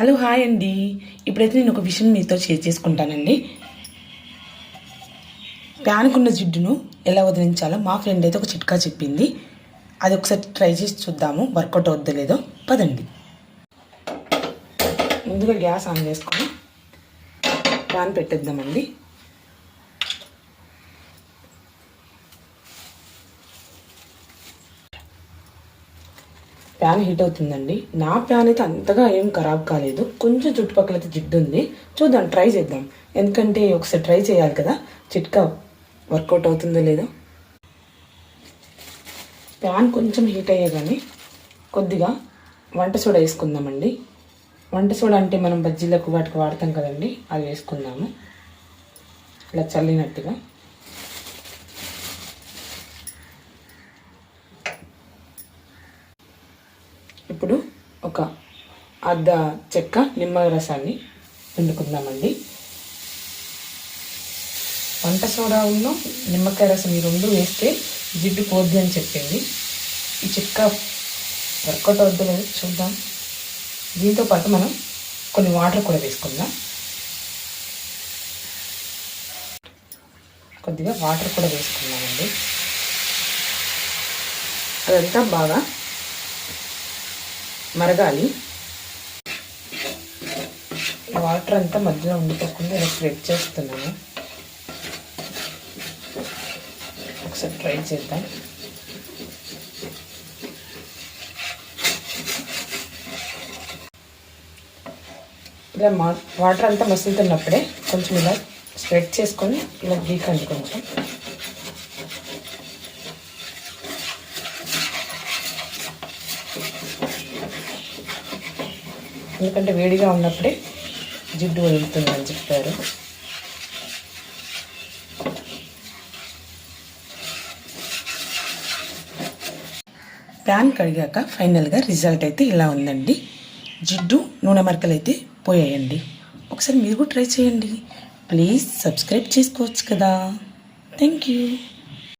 Hello hi అండి. ఇప్పుడైతే నేను ఒక విషయం మీతో షేర్ చేసుకుంటానండి. ప్యాన్కున్న జిడ్డును ఎలా వదిలించాలో మా ఫ్రెండ్ అయితే ఒక చిట్కా చెప్పింది. అది ఒకసారి ట్రై చేసి చూద్దాము. వర్కౌట్ అవుద్దో లేదో పదండి. ముందుగా గ్యాస్ ఆన్ చేసుకొని ప్యాన్ పెట్టేద్దామండి. ప్యాన్ హీట్ అవుతుందండి. నా ప్యాన్ అయితే అంతగా ఏం ఖరాబ్ కాలేదు. కొంచెం చుట్టుపక్కల అయితే జిడ్డు ఉంది. చూద్దాం ట్రై చేద్దాం. ఎందుకంటే ఒకసారి ట్రై చేయాలి కదా. చిట్కా వర్కౌట్ అవుతుందో లేదో. ప్యాన్ కొంచెం హీట్ అయ్యేగానే కొద్దిగా వంట సోడా వేసుకుందామండి. వంట సోడా అంటే మనం బజ్జీలకు వాటికి వాడతాం కదండి. అది వేసుకుందాము. ఇలా చల్లినట్టుగా. ఇప్పుడు ఒక అర్ధ చెక్క నిమ్మ రసాన్ని పిండుకుందామండి. వంట సోడా ఉన్న నిమ్మకాయ రసం ఈ రెండు వేస్తే జిడ్డు పోద్ది అని చెప్పింది. ఈ చిక్క వర్కౌట్ అవుద్దో లేదో చూద్దాం. దీంతో పాటు మనం కొన్ని వాటర్ కూడా వేసుకుందాం. కొద్దిగా వాటర్ కూడా వేసుకుందామండి. అదంతా బాగా మరగాలి. వాటర్ అంతా మధ్యలో ఉండిపోకుండా ఇలా స్ప్రెడ్ చేస్తున్నాను. ఒకసారి ట్రై చేద్దాం. ఇలా మా వాటర్ అంతా మసులుతున్నప్పుడే కొంచెం ఇలా స్ప్రెడ్ చేసుకొని ఇలా గీకండి కొంచెం. ఎందుకంటే వేడిగా ఉన్నప్పుడే జిడ్డు వదులుతుందని చెప్పారు. ప్యాన్ కడిగాక ఫైనల్గా రిజల్ట్ అయితే ఇలా ఉందండి. జిడ్డు నూనె మరకలు అయితే పోయాయండి. ఒకసారి మీరు కూడా ట్రై చేయండి. ప్లీజ్ సబ్స్క్రైబ్ చేసుకోవచ్చు కదా. Thank you.